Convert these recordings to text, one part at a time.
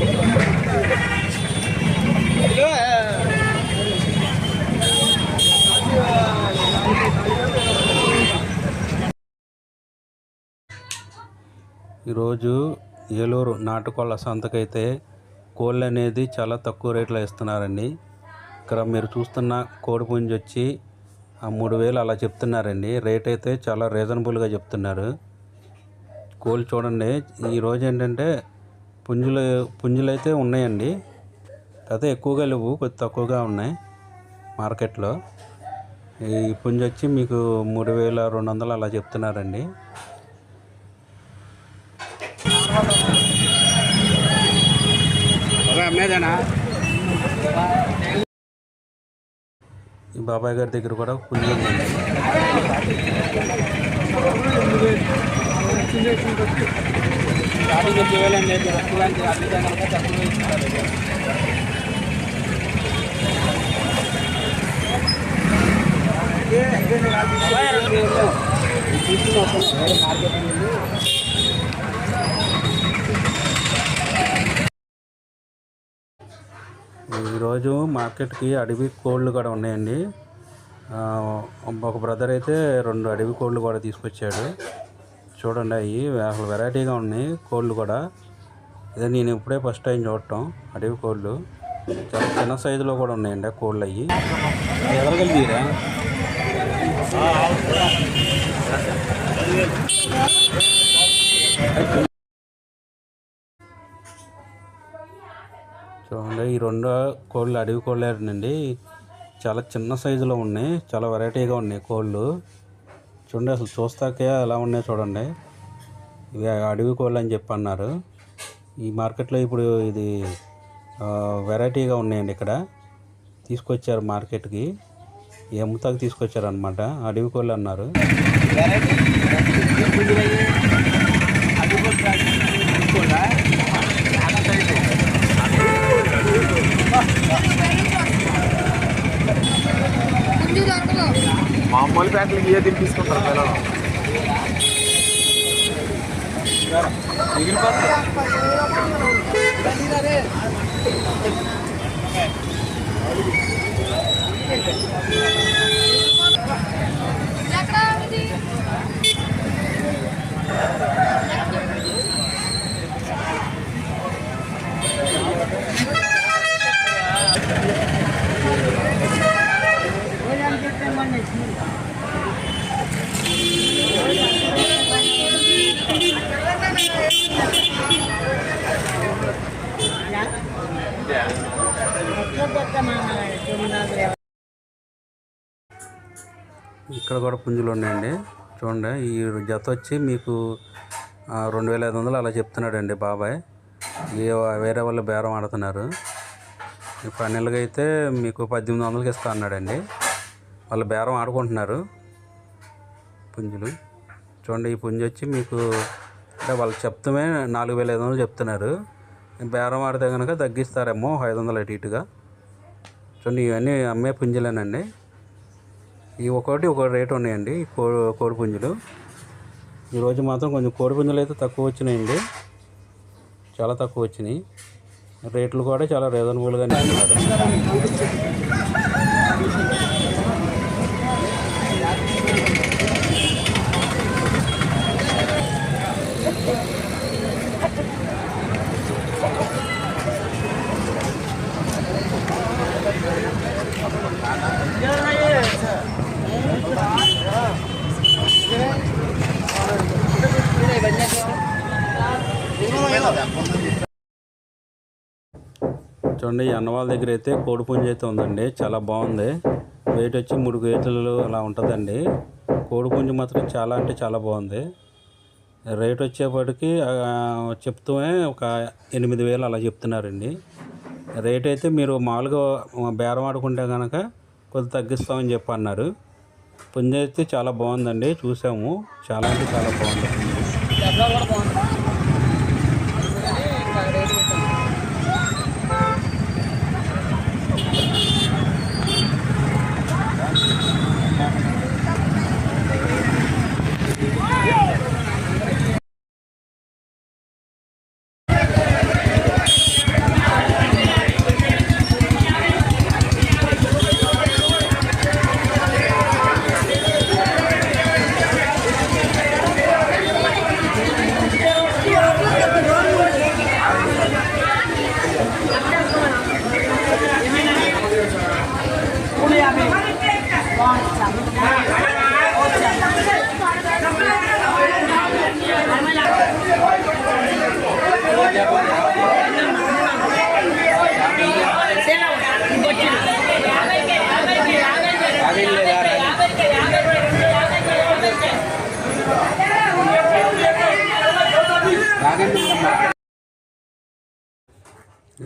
ఈరోజు ఏలూరు నాటుకోళ్ళ సంతకైతే కోళ్ళు అనేది చాలా తక్కువ రేట్లో ఇస్తున్నారండి. ఇక్కడ మీరు చూస్తున్న కోడి పుంజి వచ్చి ఆ మూడు వేలు అలా చెప్తున్నారండి. రేట్ అయితే చాలా రీజనబుల్గా చెప్తున్నారు. కోళ్ళు చూడండి ఈరోజు ఏంటంటే పుంజులు పుంజులు అయితే ఉన్నాయండి అయితే ఎక్కువగా లేవు కొద్ది తక్కువగా ఉన్నాయి మార్కెట్లో ఈ పుంజు వచ్చి మీకు మూడు వేల రెండు వందలు అలా చెప్తున్నారండి ఈ బాబాయ్ గారి దగ్గర కూడా పుంజు ఉందండి స్టార్టింగ్ వచ్చి వేలండి తక్కువ అట్లయితే కనుక తక్కువ ఇస్తున్నారు ఈరోజు మార్కెట్కి అడవి కోళ్ళు కూడా ఉన్నాయండి. ఒక బ్రదర్ అయితే రెండు అడవి కోళ్ళు కూడా తీసుకొచ్చాడు. చూడండి అవి అసలు వెరైటీగా ఉన్నాయి కోళ్ళు కూడా. ఇదే నేను ఇప్పుడే ఫస్ట్ టైం చూడటం అడవి కోళ్ళు. చాలా చిన్న సైజులో కూడా ఉన్నాయండి కోళ్ళు అవి ఎవరు చూడండి ఈ రెండు కోళ్ళు అడవి కోళ్ళేనండి చాలా చిన్న సైజులో ఉన్నాయి చాలా వెరైటీగా ఉన్నాయి కోళ్ళు. చూడండి అసలు చూస్తాకే ఎలా ఉన్నాయి చూడండి. ఇవి అడవి కోళ్ళు అని చెప్పి అన్నారు. ఈ మార్కెట్లో ఇప్పుడు ఇది వెరైటీగా ఉన్నాయండి ఇక్కడ. తీసుకొచ్చారు మార్కెట్కి. ఈ తీసుకొచ్చారు అనమాట అడవి కోళ్ళు అన్నారు. మామూలు ప్యాకెట్లు ఇవే తిని తీసుకుంటారు పిల్లలు. ఇక్కడ కూడా పుంజులు ఉన్నాయండి. చూడండి ఈ జత వచ్చి మీకు రెండు వేల ఐదు వందలు అలా చెప్తున్నాడండి బాబాయ్. ఏ వేరే వాళ్ళు బేరం ఆడుతున్నారు. ఈ ఫైనల్గా అయితే మీకు పద్దెనిమిది వందలకి ఇస్తా అన్నాడండి. వాళ్ళు బేరం ఆడుకుంటున్నారు పుంజులు. చూడండి ఈ పుంజు వచ్చి మీకు అంటే వాళ్ళు చెప్తమే నాలుగు వేల ఐదు వందలు చెప్తున్నారు. బేరం ఆడితే కనుక తగ్గిస్తారేమో ఐదు వందలు అటు ఇటుగా. చూడండి ఇవన్నీ అమ్మే పుంజులేనండి. ఈ ఒక్కోటి ఒక రేట్ ఉన్నాయండి కోడి కో కోడి పుంజులు. ఈరోజు మాత్రం కొంచెం కోడి పుంజులు అయితే తక్కువ వచ్చినాయండి. చాలా తక్కువ వచ్చినాయి. రేట్లు కూడా చాలా రీజనబుల్గానే ఇస్తున్నారు చూడండి ఈ అన్నవాళ్ళ దగ్గర అయితే కోడి అయితే ఉందండి. చాలా బాగుంది. వెయిట్ వచ్చి మూడు కేజీలు అలా ఉంటుందండి. కోడిపుంజ మాత్రం చాలా అంటే చాలా బాగుంది. రేట్ వచ్చేప్పటికి చెప్తూనే ఒక ఎనిమిది వేలు అలా చెప్తున్నారండి. రేట్ అయితే మీరు మామూలుగా బేరం ఆడుకుంటే కనుక కొద్ది తగ్గిస్తామని చెప్పి అన్నారు పుంజు అయితే చాలా బాగుందండి. చూసాము. చాలా అంటే చాలా బాగుంది.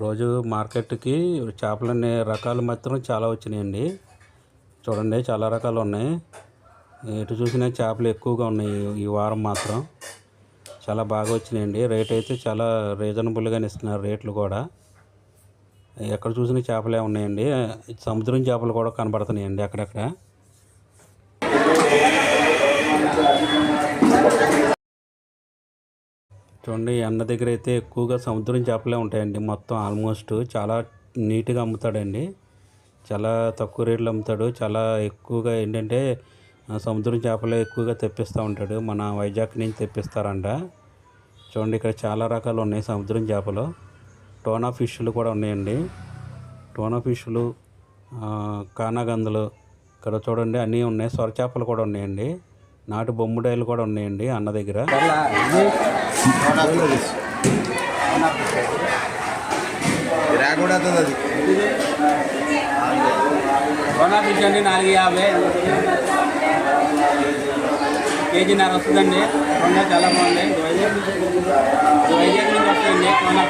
రోజు మార్కెట్కి చేపలన్నీ రకాలు మాత్రం చాలా వచ్చినాయండి. చూడండి చాలా రకాలు ఉన్నాయి. ఎటు చూసినా చేపలు ఎక్కువగా ఉన్నాయి ఈ- ఈ వారం మాత్రం. చాలా బాగా వచ్చినాయండి. రేట్ అయితే చాలా రీజనబుల్గానే ఇస్తున్నారు రేట్లు కూడా. ఎక్కడ చూసినా చేపలే ఉన్నాయండి. సముద్రం చేపలు కూడా కనబడుతున్నాయండి అక్కడక్కడ. చూడండి అన్న దగ్గర అయితే ఎక్కువగా సముద్రం చేపలే ఉంటాయండి. మొత్తం ఆల్మోస్ట్ చాలా నీట్గా అమ్ముతాడండి. చాలా తక్కువ రేట్లు అమ్ముతాడు. చాలా ఎక్కువగా ఏంటంటే సముద్రం చేపలే ఎక్కువగా తెప్పిస్తూ ఉంటాడు. మన వైజాగ్ నుంచి తెప్పిస్తారంట. చూడండి ఇక్కడ చాలా రకాలు ఉన్నాయి సముద్రం చేపలు. టోనా ఫిష్లు కూడా ఉన్నాయండి. టోనా ఫిష్లు కానాగందలు ఇక్కడ చూడండి అన్నీ ఉన్నాయి. సొర చేపలు కూడా ఉన్నాయండి. నాటు బొమ్మిడాయలు కూడా ఉన్నాయండి అన్న దగ్గర. కూడా అది కోనా అండి నాలుగు యాభై కేజీన్నర వస్తుందండి కొండ చాలా బాగుంది వైజాగ్ నుంచి ఇది వైజాగ్ నుంచి వస్తాయండి కోనా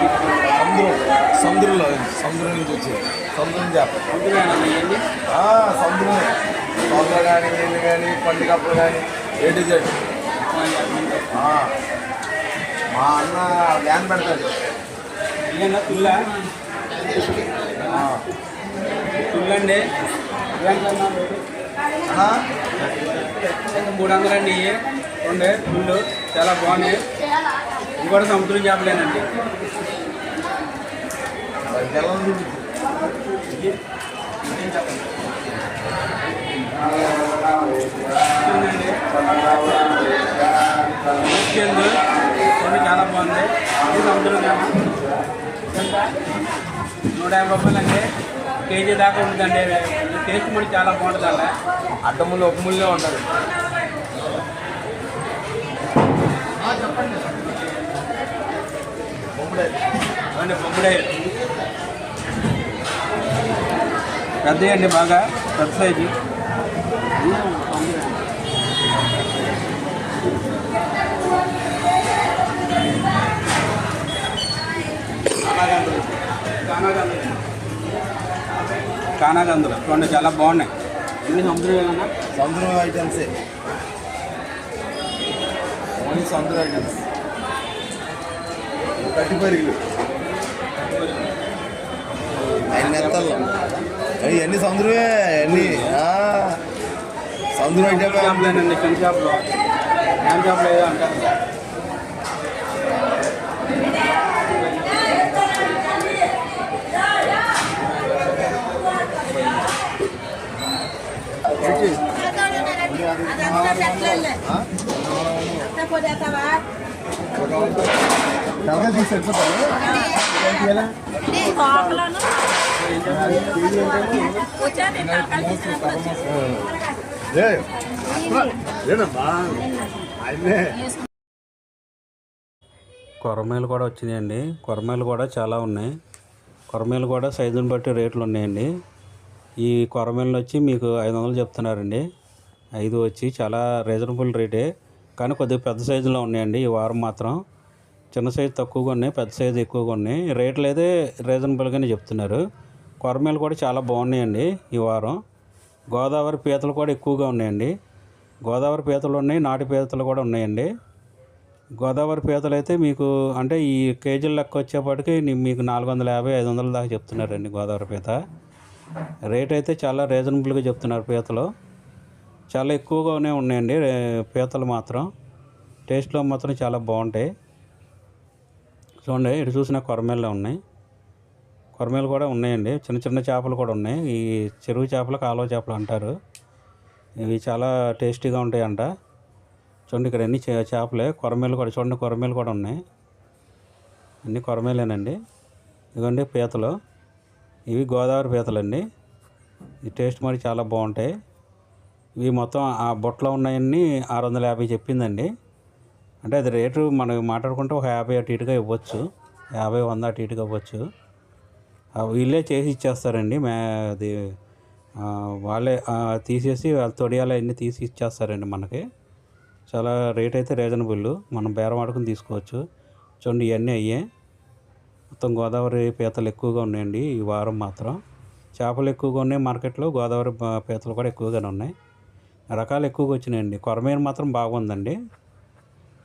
సముద్రం సముద్రంలో సముద్రం నుంచి వచ్చేది సముద్రం చేప ఉంటుందండి ఇవన్నీ సముద్రమే. తోటలు కానీ నీళ్ళు కానీ పండుగప్పుడు కానీ ఏ డిజైన్ మా అన్న వ్యాన్ పెడతాడు. తుల్లండి అన్నా, మూడు వందలు అండి ఉండే తుళ్ళు చాలా బాగున్నాయి. ఇవి కూడా సముద్రం చేపలేనండి. మరి రెండు చాలా బాగుంది. ఇది సముద్రం ఎంత? నూట యాభై రూపాయలు అండి కేజీ దాకా ఉంటుందండి ఇది టేస్ట్ కూడా చాలా బాగుంటుంది అలా అడ్డములు ఒక ముళ్ళే ఉంటుంది. అవునండి బొమ్మిడే పెద్దవి అండి బాగా పెద్ద సైజు. కానాగందులు చూడండి చాలా బాగున్నాయి ఇవి సముద్రం సముద్రం ఐటమ్సే ఓన్లీ సముద్రం ఐటమ్స్ కట్టి పరిగిలు నెత్తల్లో అవి అన్ని సముద్రమే అన్ని సముద్రం ఐటమే చేపలు ఏం చేపలు ఏదో అంటారు తలకాయ తీసి వెళ్ళిపోతారు కొరమేలు కూడా వచ్చినాయండి. కొరమేలు కూడా చాలా ఉన్నాయి. కొరమేలు కూడా సైజుని బట్టి రేట్లు ఉన్నాయండి. ఈ కొరమేలు వచ్చి మీకు ఐదు వందలు చెప్తున్నారండి. ఐదు వచ్చి చాలా రీజనబుల్ రేటే కానీ కొద్దిగా పెద్ద సైజులో ఉన్నాయండి. ఈ వారం మాత్రం చిన్న సైజు తక్కువగా ఉన్నాయి పెద్ద సైజు ఎక్కువగా ఉన్నాయి. రేట్లు అయితే రీజనబుల్గానే చెప్తున్నారు. కొరమేలు కూడా చాలా బాగున్నాయండి ఈ వారం. గోదావరి పీతలు కూడా ఎక్కువగా ఉన్నాయండి. గోదావరి పీతలు ఉన్నాయి నాటు పీతలు కూడా ఉన్నాయండి. గోదావరి పీతలు అయితే మీకు అంటే ఈ కేజీల లెక్క వచ్చేప్పటికి మీకు నాలుగు వందల యాభై ఐదు వందల దాకా చెప్తున్నారండి గోదావరి పీత. రేట్ అయితే చాలా రీజనబుల్గా చెప్తున్నారు పీతలు. చాలా ఎక్కువగానే ఉన్నాయండి పీతలు మాత్రం. టేస్ట్లో మాత్రం చాలా బాగుంటాయి. చూడండి ఇటు చూసిన కొరమేళ్ళే ఉన్నాయి. కొరమేలు కూడా ఉన్నాయండి చిన్న చిన్న చేపలు కూడా ఉన్నాయి. ఈ చెరువు చేపలు కాలువ చేపలు అంటారు. ఇవి చాలా టేస్టీగా ఉంటాయంట. చూడండి ఇక్కడ అన్ని చే- చేపలే. కొరమేలు కూడా చూడండి కొరమేలు కూడా ఉన్నాయి. అన్ని కొరమేలేనండి. ఇదిగోండి పీతలు. ఇవి గోదావరి పీతలండి. ఈ టేస్ట్ మరి చాలా బాగుంటాయి. ఇవి మొత్తం ఆ బుట్టలో ఉన్నాయన్నీ ఆరు వందల యాభై చెప్పిందండి. అంటే అది రేటు మనం మాట్లాడుకుంటే ఒక యాభై అటు ఇటుగా ఇవ్వచ్చు. యాభై వంద అటు ఇటుగా ఇవ్వచ్చు. వీళ్ళే చేసి ఇచ్చేస్తారండి. మే అది వాళ్ళే తీసేసి వాళ్ళ తొడియాలు అన్నీ తీసి ఇచ్చేస్తారండి మనకి. చాలా రేట్ అయితే రీజనబుల్. మనం బేరం ఆడుకుని తీసుకోవచ్చు. చూడండి ఇవన్నీ అయ్యే మొత్తం గోదావరి పీతలు ఎక్కువగా ఉన్నాయండి ఈ వారం మాత్రం. చేపలు ఎక్కువగా ఉన్నాయి మార్కెట్లో గోదావరి పీతలు కూడా ఎక్కువగానే ఉన్నాయి. రకాలు ఎక్కువగా వచ్చినాయండి. కొరమేలు మాత్రం బాగుందండి.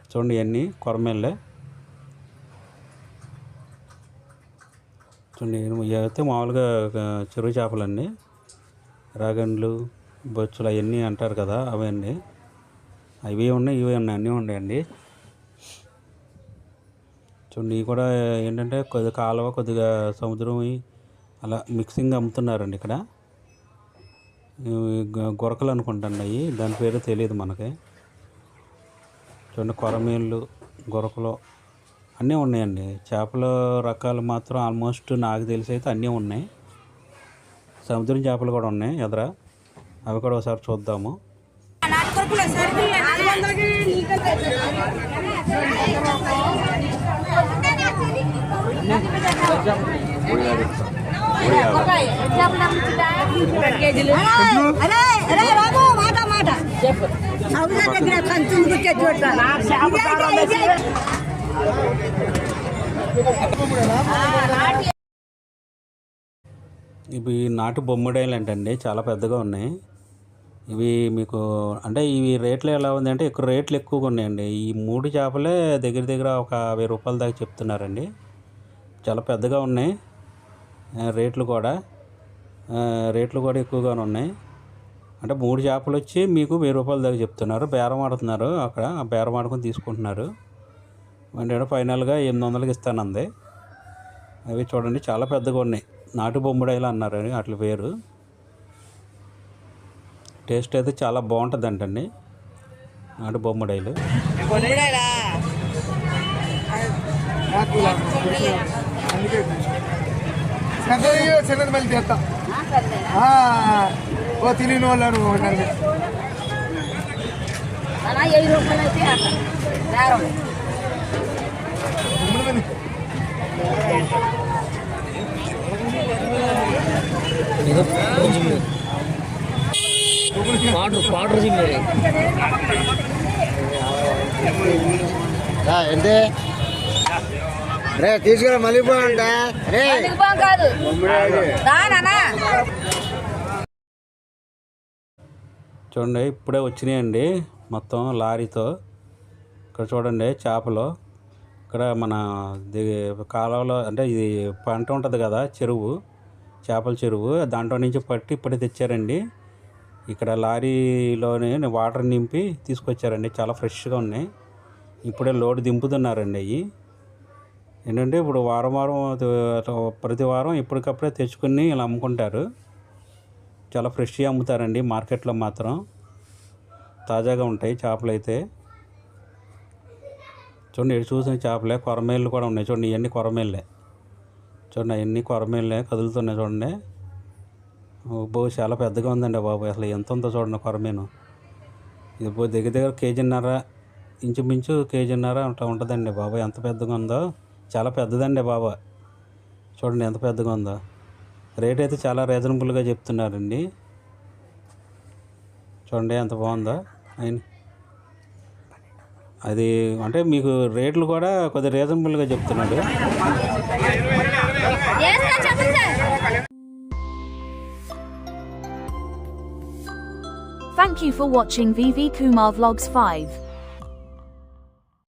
చూడండి ఇవన్నీ కొరమేళ్ళే చూడండి అయితే మామూలుగా చెరువు చేపలండి రాగండ్లు బొచ్చులు అవన్నీ అంటారు కదా అవన్నీ. అవి ఉన్నాయి ఇవి ఉన్నాయి అన్నీ ఉన్నాయండి. చూడండి ఇవి కూడా ఏంటంటే కొద్దిగా కాలువ కొద్దిగా సముద్రం అలా మిక్సింగ్ అమ్ముతున్నారండి ఇక్కడ. గొరకలు అనుకుంటాను అవి దాని పేరు తెలియదు మనకి. చూడండి కొరమీన్లు గొరకలు అన్నీ ఉన్నాయండి. చేపల రకాలు మాత్రం ఆల్మోస్ట్ నాకు తెలిసి అయితే అన్నీ ఉన్నాయి. సముద్రం చేపలు కూడా ఉన్నాయి ఎదరా. అవి కూడా ఒకసారి చూద్దాము. మాట మాట దగ్గర ఇవి నాటు బొమ్మడాయిలు అంటండి చాలా పెద్దగా ఉన్నాయి. ఇవి మీకు అంటే ఇవి రేట్లు ఎలా ఉంది అంటే ఇక్కడ రేట్లు ఎక్కువగా ఉన్నాయండి. ఈ మూడు చేపలే దగ్గర దగ్గర ఒక వెయ్యి రూపాయల దాకా చెప్తున్నారండి. చాలా పెద్దగా ఉన్నాయి. రేట్లు కూడా. రేట్లు కూడా ఎక్కువగానే ఉన్నాయి. అంటే మూడు చేపలు వచ్చి మీకు వెయ్యి రూపాయల దాకా చెప్తున్నారు. బేరం ఆడుతున్నారు అక్కడ. ఆ బేరం ఆడుకొని తీసుకుంటున్నారు. అంటే ఫైనల్గా ఎనిమిది వందలకి ఇస్తానంది. అవి చూడండి చాలా పెద్దగా ఉన్నాయి. నాటు బొమ్మిడాయిలు అన్నారు అని అట్ల పేరు. టేస్ట్ అయితే చాలా బాగుంటుంది అంటండి నాటు బొమ్మిడాయిలు. పెద్దది చిన్నది మళ్ళీ చేస్తా. ఆ, ఓ తెలియని వాళ్ళు రూపాయలు అయితే అట్లా. బేరం. ఏంటి రే తీసుకురా మళ్ళీ పోంట రే. కాదు. చూడండి ఇప్పుడే వచ్చినాయండి మొత్తం లారీతో. ఇక్కడ చూడండి చేపలు. ఇక్కడ మన ది- కాలువలో అంటే ఇది పంట ఉంటుంది కదా చెరువు చేపల చెరువు. దాంట్లో నుంచి పట్టి ఇప్పుడే తెచ్చారండి. ఇక్కడ లారీలోనే వాటర్ నింపి తీసుకొచ్చారండి. చాలా ఫ్రెష్గా ఉన్నాయి. ఇప్పుడే లోడ్ దింపుతున్నారండి అవి ఏంటంటే ఇప్పుడు వారం వారం ప్రతి వారం ఎప్పటికప్పుడే తెచ్చుకుని ఇలా అమ్ముకుంటారు. చాలా ఫ్రెష్గా అమ్ముతారండి మార్కెట్లో మాత్రం. తాజాగా ఉంటాయి చేపలు అయితే. చూడండి ఎటు చూసిన చేపలే కొరమేళ్ళు కూడా ఉన్నాయి. చూడండి ఇవన్నీ కొరమేళ్ళే చూడండి అవన్నీ కొరమేళ్ళే కదులుతున్నాయి చూడండి. బాబు చాలా పెద్దగా ఉందండి బాబు. అసలు ఎంత ఉందో చూడండి కొరమేను. ఇది బో దగ్గర దగ్గర కేజీన్నర ఇంచుమించు కేజీన్నర అట్లా ఉంటుందండి బాబు. ఎంత పెద్దగా ఉందో. చాలా పెద్దదండి బాబా. చూడండి ఎంత పెద్దగా ఉందో. రేట్ అయితే చాలా రీజనబుల్గా చెప్తున్నారండి. చూడండి ఎంత బాగుందో. అయిన అది అంటే మీకు రేట్లు కూడా కొద్దిగా రీజనబుల్గా చెప్తున్నాడు. Thank you for watching VV Kumar Vlogs 5.